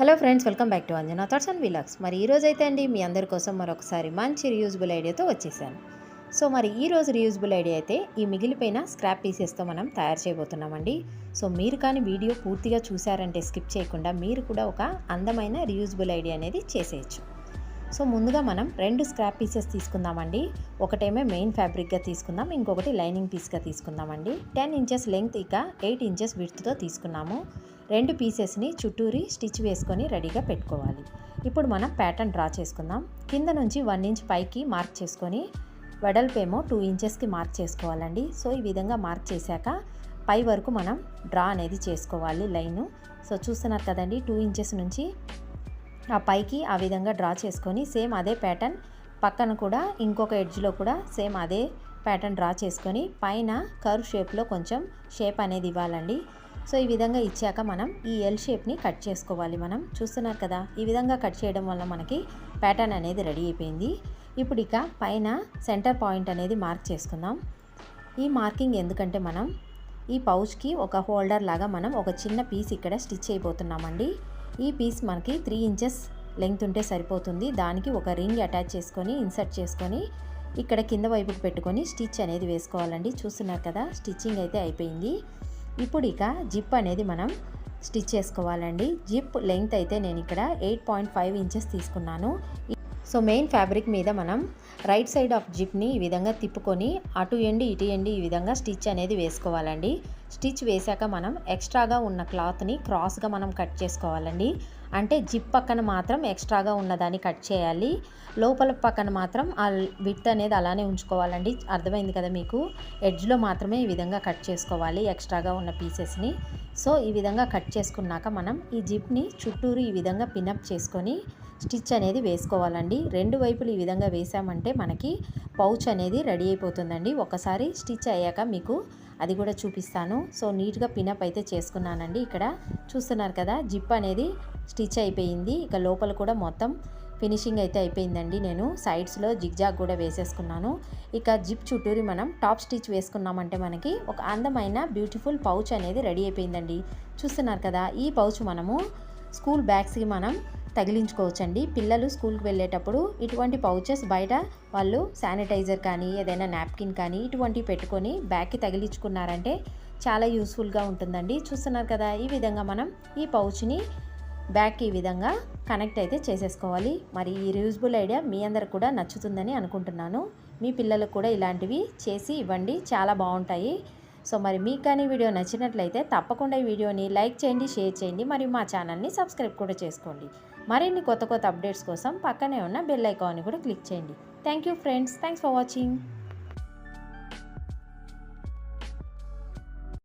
Hello friends welcome back to Anjana thoughts and vlogs మరి ఈ రోజు అయితే అండి మీ అందరి కోసం మరొకసారి మంచి రియూజబుల్ ఐడియాతో వచ్చేసాను. సో మరి ఈ రోజు రియూజబుల్ ఐడియా అయితే ఈ మిగిలిపోయిన స్క్రాప్ పీసెస్తో మనం తయారు చేయబోతున్నామండి. సో మీరు కానీ వీడియో పూర్తిగా చూసారంటే స్కిప్ చేయకుండా మీరు కూడా ఒక అందమైన రియూజబుల్ ఐడియా అనేది చేసేయచ్చు. సో ముందుగా మనం రెండు స్క్రాప్ పీసెస్ తీసుకుందామండి. ఒకటేమో మెయిన్ ఫ్యాబ్రిక్గా తీసుకుందాం ఇంకొకటి లైనింగ్ పీస్గా తీసుకుందామండి. టెన్ ఇంచెస్ లెంగ్త్ ఇక ఎయిట్ ఇంచెస్ విడ్త్తో తీసుకున్నాము. రెండు పీసెస్ని చుట్టూరి స్టిచ్ వేసుకొని రెడీగా పెట్టుకోవాలి. ఇప్పుడు మనం ప్యాటర్న్ డ్రా చేసుకుందాం. కింద నుంచి వన్ ఇంచ్ పైకి మార్క్ చేసుకొని వెడల్పేమో టూ ఇంచెస్కి మార్క్ చేసుకోవాలండి. సో ఈ విధంగా మార్క్ చేశాక పై వరకు మనం డ్రా అనేది చేసుకోవాలి లైను. సో చూస్తున్నారు కదండి టూ ఇంచెస్ నుంచి ఆ పైకి ఆ విధంగా డ్రా చేసుకొని సేమ్ అదే ప్యాటర్న్ పక్కన కూడా ఇంకొక ఎడ్జ్లో కూడా సేమ్ అదే ప్యాటర్న్ డ్రా చేసుకొని పైన కర్వ్ షేప్లో కొంచెం షేప్ అనేది ఇవ్వాలండి. సో ఈ విధంగా ఇచ్చాక మనం ఈ ఎల్ షేప్ని కట్ చేసుకోవాలి మనం. చూస్తున్నారు కదా ఈ విధంగా కట్ చేయడం వల్ల మనకి ప్యాటర్న్ అనేది రెడీ అయిపోయింది. ఇప్పుడు ఇక పైన సెంటర్ పాయింట్ అనేది మార్క్ చేసుకుందాం. ఈ మార్కింగ్ ఎందుకంటే మనం ఈ పౌచ్కి ఒక హోల్డర్ లాగా మనం ఒక చిన్న పీస్ ఇక్కడ స్టిచ్ అయిపోతున్నామండి. ఈ పీస్ మనకి త్రీ ఇంచెస్ లెంగ్త్ ఉంటే సరిపోతుంది. దానికి ఒక రింగ్ అటాచ్ చేసుకొని ఇన్సర్ట్ చేసుకొని ఇక్కడ కింద వైపుకి పెట్టుకొని స్టిచ్ అనేది వేసుకోవాలండి. చూస్తున్నారు కదా స్టిచ్చింగ్ అయితే అయిపోయింది. ఇప్పుడు ఇక జిప్ అనేది మనం స్టిచ్ చేసుకోవాలండి. జిప్ లెంగ్త్ అయితే నేను ఇక్కడ ఎయిట్ పాయింట్ ఫైవ్ ఇంచెస్ తీసుకున్నాను. సో మెయిన్ ఫ్యాబ్రిక్ మీద మనం రైట్ సైడ్ ఆఫ్ జిప్ని ఈ విధంగా తిప్పుకొని అటు ఎండి ఇటు ఎండి ఈ విధంగా స్టిచ్ అనేది వేసుకోవాలండి. స్టిచ్ వేశాక మనం ఎక్స్ట్రాగా ఉన్న క్లాత్ని క్రాస్గా మనం కట్ చేసుకోవాలండి. అంటే జిప్ పక్కన మాత్రం ఎక్స్ట్రాగా ఉన్నదాన్ని కట్ చేయాలి. లోపల పక్కన మాత్రం ఆ విత్ అనేది అలానే ఉంచుకోవాలండి. అర్థమైంది కదా మీకు? ఎడ్జ్లో మాత్రమే ఈ విధంగా కట్ చేసుకోవాలి ఎక్స్ట్రాగా ఉన్న పీసెస్ని. సో ఈ విధంగా కట్ చేసుకున్నాక మనం ఈ జిప్ని చుట్టూరు ఈ విధంగా పినప్ చేసుకొని స్టిచ్ అనేది వేసుకోవాలండి. రెండు వైపులు ఈ విధంగా వేసామంటే మనకి పౌచ్ అనేది రెడీ అయిపోతుందండి. ఒకసారి స్టిచ్ అయ్యాక మీకు అది కూడా చూపిస్తాను. సో నీట్గా పినప్ అయితే చేసుకున్నానండి. ఇక్కడ చూస్తున్నారు కదా జిప్ అనేది స్టిచ్ అయిపోయింది. ఇక లోపల కూడా మొత్తం ఫినిషింగ్ అయితే అయిపోయిందండి. నేను సైడ్స్లో జిగ్జాగ్ కూడా వేసేసుకున్నాను. ఇక జిప్ చుట్టూరి మనం టాప్ స్టిచ్ వేసుకున్నామంటే మనకి ఒక అందమైన బ్యూటిఫుల్ పౌచ్ అనేది రెడీ అయిపోయిందండి. చూస్తున్నారు కదా ఈ పౌచ్ మనము స్కూల్ బ్యాగ్స్కి మనం తగిలించుకోవచ్చండి. పిల్లలు స్కూల్కి వెళ్ళేటప్పుడు ఇటువంటి పౌచెస్ బయట వాళ్ళు శానిటైజర్ కానీ ఏదైనా నాప్కిన్ కానీ ఇటువంటివి పెట్టుకొని బ్యాగ్కి తగిలించుకున్నారంటే చాలా యూస్ఫుల్గా ఉంటుందండి. చూస్తున్నారు కదా ఈ విధంగా మనం ఈ పౌచ్ని బ్యాక్ ఈ విధంగా కనెక్ట్ అయితే చేసేసుకోవాలి. మరి ఈ రియూజబుల్ ఐడియా మీ అందరికి కూడా నచ్చుతుందని అనుకుంటున్నాను. మీ పిల్లలకు కూడా ఇలాంటివి చేసి ఇవ్వండి. చాలా బాగుంటాయి. సో మరి మీకు కానీ వీడియో నచ్చినట్లయితే తప్పకుండా ఈ వీడియోని లైక్ చేయండి షేర్ చేయండి. మరియు మా ఛానల్ని సబ్స్క్రైబ్ కూడా చేసుకోండి. మరిన్ని కొత్త కొత్త అప్డేట్స్ కోసం పక్కనే ఉన్న బెల్ ఐకాన్ని కూడా క్లిక్ చేయండి. Thank you friends. Thanks for watching.